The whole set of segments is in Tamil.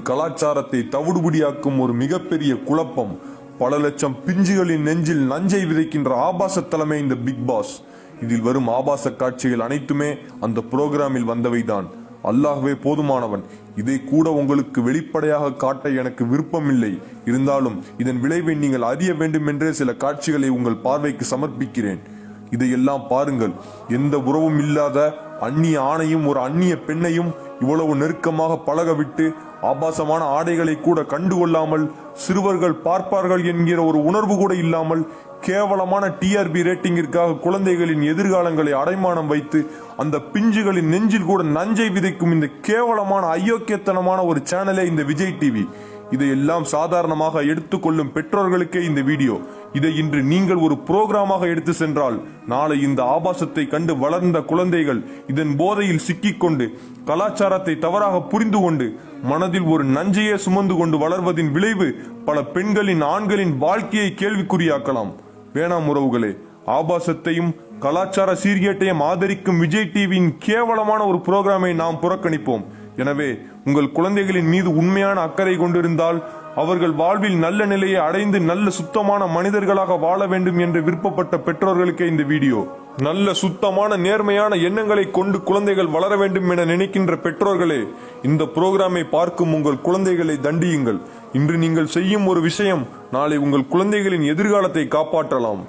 நமது கலாச்சாரத்தை தவிடுபடியாக்கும் ஒரு மிகப்பெரிய குழப்பம். பல லட்சம் பிஞ்சுகளின் நெஞ்சில் நஞ்சை விதைக்கின்ற ஆபாச தலைமை இந்த பிக் பாஸ். இதில் வரும் ஆபாச காட்சிகள் அனைத்துமே அந்த புரோகிராமில் வந்தவைதான். அல்லாஹ்வே போதுமானவன். இதை கூட உங்களுக்கு வெளிப்படையாக காட்ட எனக்கு விருப்பமில்லை. இருந்தாலும் இதன் விளைவை நீங்கள் அறிய வேண்டும் என்றே சில காட்சிகளை உங்கள் பார்வைக்கு சமர்ப்பிக்கிறேன். இதையெல்லாம் பாருங்கள். எந்த உறவும் இல்லாத அந்நிய ஆணையும் ஒரு அந்நிய பெண்ணையும் இவ்வளவு நெருக்கமாக பழக விட்டு ஆபாசமான ஆடைகளை கூட கண்டுகொள்ளாமல் சிறுவர்கள் பார்ப்பார்கள் என்கிற ஒரு உணர்வு கூட இல்லாமல் கேவலமான டிஆர்பி ரேட்டிங்கிற்காக குழந்தைகளின் எதிர்காலங்களை அடைமானம் வைத்து அந்த பிஞ்சுகளின் நெஞ்சில் கூட நஞ்சை விதைக்கும் இந்த கேவலமான அயோக்கியத்தனமான ஒரு சேனலே இந்த விஜய் டிவி இதையெல்லாம் சாதாரணமாக எடுத்துக்கொள்ளும் பெற்றோர்களுக்கே இந்த வீடியோ. இதை இன்று நீங்கள் ஒரு புரோகிராமாக எடுத்து சென்றால் நாளை இந்த ஆபாசத்தை கண்டு வளர்ந்த குழந்தைகள் இதன் போதையில் சிக்கிக்கொண்டு கலாச்சாரத்தை தவறாக புரிந்து கொண்டு மனதில் ஒரு நஞ்சையே சுமந்து கொண்டு வளர்வதின் விளைவு பல பெண்களின் ஆண்களின் வாழ்க்கையை கேள்விக்குறியாக்கலாம். வேணாம் உறவுகளே ஆபாசத்தையும் கலாச்சார சீர்கேட்டையும் ஆதரிக்கும் விஜய் டிவியின் கேவலமான ஒரு புரோகிராமை நாம் புறக்கணிப்போம். எனவே உங்கள் குழந்தைகளின் மீது உண்மையான அக்கறை கொண்டிருந்தால் அவர்கள் வாழ்வில் நல்ல நிலையை அடைந்து நல்ல சுத்தமான மனிதர்களாக வாழ வேண்டும் என்று விருப்பப்பட்ட பெற்றோர்களுக்கே இந்த வீடியோ. நல்ல சுத்தமான நேர்மையான எண்ணங்களை கொண்டு குழந்தைகள் வளர வேண்டும் என நினைக்கின்ற பெற்றோர்களே இந்த புரோகிராமை பார்க்கும் உங்கள் குழந்தைகளை தண்டியுங்கள். இன்று நீங்கள் செய்யும் ஒரு விஷயம் நாளை உங்கள் குழந்தைகளின் எதிர்காலத்தை காப்பாற்றலாம்.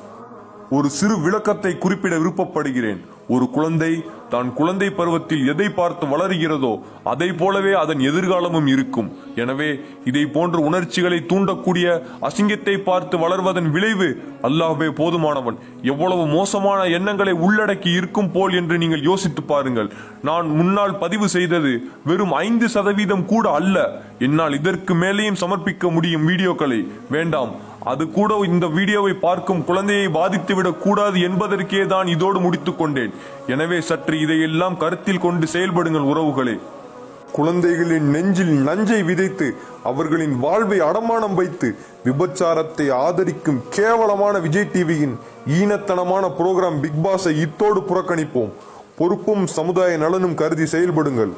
ஒரு சிறு விளக்கத்தை குறிப்பிட விருப்பப்படுகிறேன். ஒரு குழந்தை தான் குழந்தை பருவத்தில் எதை பார்த்து வளருகிறதோ அதை போலவே அதன் எதிர்காலமும் இருக்கும். எனவே இதை போன்ற உணர்ச்சிகளை தூண்டக்கூடிய அசிங்கத்தை பார்த்து வளர்வதன் விளைவு அல்லாஹ்வே போதுமானவன். எவ்வளவு மோசமான எண்ணங்களை உள்ளடக்கி இருக்கும் போல் என்று நீங்கள் யோசித்து பாருங்கள். நான் முன்னால் பதிவு செய்தது வெறும் ஐந்து சதவீதம் கூட அல்ல. என்னால் இதற்கு மேலேயும் சமர்ப்பிக்க முடியும் வீடியோக்களை. வேண்டாம். அது கூட இந்த வீடியோவை பார்க்கும் குழந்தையை பாதித்துவிடக் கூடாது என்பதற்கே தான் இதோடு முடித்துக் கொண்டேன். எனவே சற்று இதையெல்லாம் கருத்தில் கொண்டு செயல்படுங்கள் உறவுகளே. குழந்தைகளின் நெஞ்சில் நஞ்சை விதைத்து அவர்களின் வாழ்வை அடமானம் வைத்து விபச்சாரத்தை ஆதரிக்கும் கேவலமான விஜய் டிவியின் ஈனத்தனமான புரோகிராம் பிக் பாஸை இத்தோடு புறக்கணிப்போம். பொறுப்பும் சமுதாய நலனும் கருதி செயல்படுங்கள்.